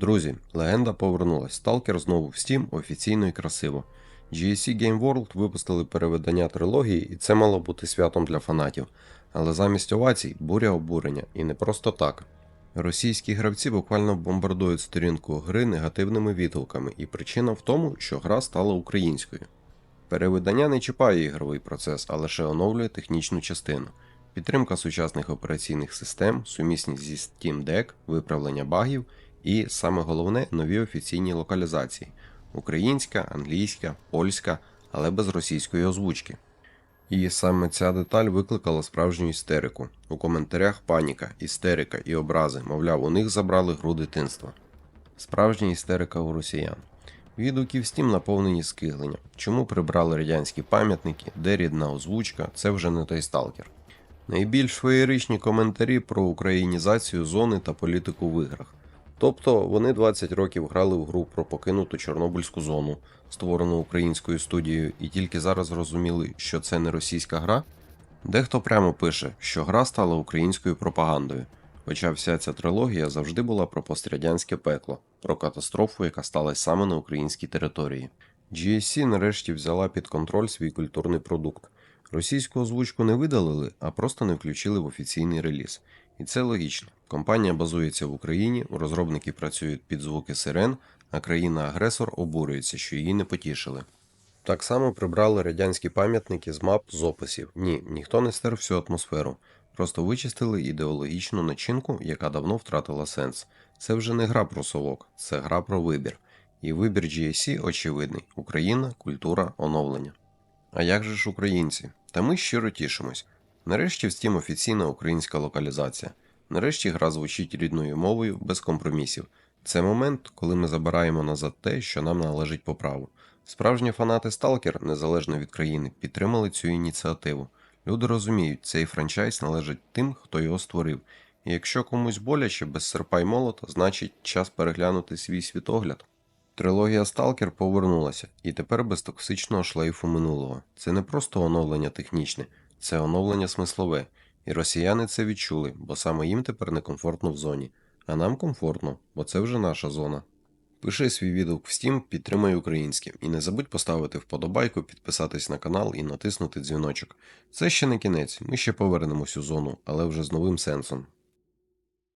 Друзі, легенда повернулась. Сталкер знову в Steam офіційно і красиво. GSC Game World випустили перевидання трилогії, і це мало бути святом для фанатів. Але замість овацій буря обурення, і не просто так. Російські гравці буквально бомбардують сторінку гри негативними відгуками, і причина в тому, що гра стала українською. Перевидання не чіпає ігровий процес, а лише оновлює технічну частину. Підтримка сучасних операційних систем, сумісність зі Steam Deck, виправлення багів і, саме головне, нові офіційні локалізації українська, англійська, польська, але без російської озвучки. І саме ця деталь викликала справжню істерику. У коментарях паніка, істерика і образи, мовляв, у них забрали гру дитинства. Справжня істерика у росіян. Відгуки в наповнені скигленням. Чому прибрали радянські пам'ятники, де рідна озвучка, це вже не той сталкер. Найбільш феєричні коментарі про українізацію зони та політику в іграх. Тобто вони 20 років грали в гру про покинуту Чорнобильську зону, створену українською студією, і тільки зараз зрозуміли, що це не російська гра. Дехто прямо пише, що гра стала українською пропагандою, хоча вся ця трилогія завжди була про пострадянське пекло, про катастрофу, яка сталася саме на українській території. GSC нарешті взяла під контроль свій культурний продукт. Російську озвучку не видалили, а просто не включили в офіційний реліз. І це логічно. Компанія базується в Україні, розробники працюють під звуки сирен, а країна-агресор обурюється, що її не потішили. Так само прибрали радянські пам'ятники з мап з описів. Ні, ніхто не стер всю атмосферу. Просто вичистили ідеологічну начинку, яка давно втратила сенс. Це вже не гра про совок, це гра про вибір. І вибір GSC очевидний: Україна, культура, оновлення. А як же ж українці? Та ми щиро тішимось. Нарешті в Steam офіційна українська локалізація. Нарешті гра звучить рідною мовою без компромісів. Це момент, коли ми забираємо назад те, що нам належить по праву. Справжні фанати Stalker, незалежно від країни, підтримали цю ініціативу. Люди розуміють, цей франчайз належить тим, хто його створив. І якщо комусь боляче без серпа й молота, значить час переглянути свій світогляд. Трилогія Stalker повернулася, і тепер без токсичного шлейфу минулого. Це не просто оновлення технічне, це оновлення смислове. І росіяни це відчули, бо саме їм тепер некомфортно в зоні. А нам комфортно, бо це вже наша зона. Пиши свій відгук в Steam, підтримай українське. І не забудь поставити вподобайку, підписатись на канал і натиснути дзвіночок. Це ще не кінець, ми ще повернемось у зону, але вже з новим сенсом.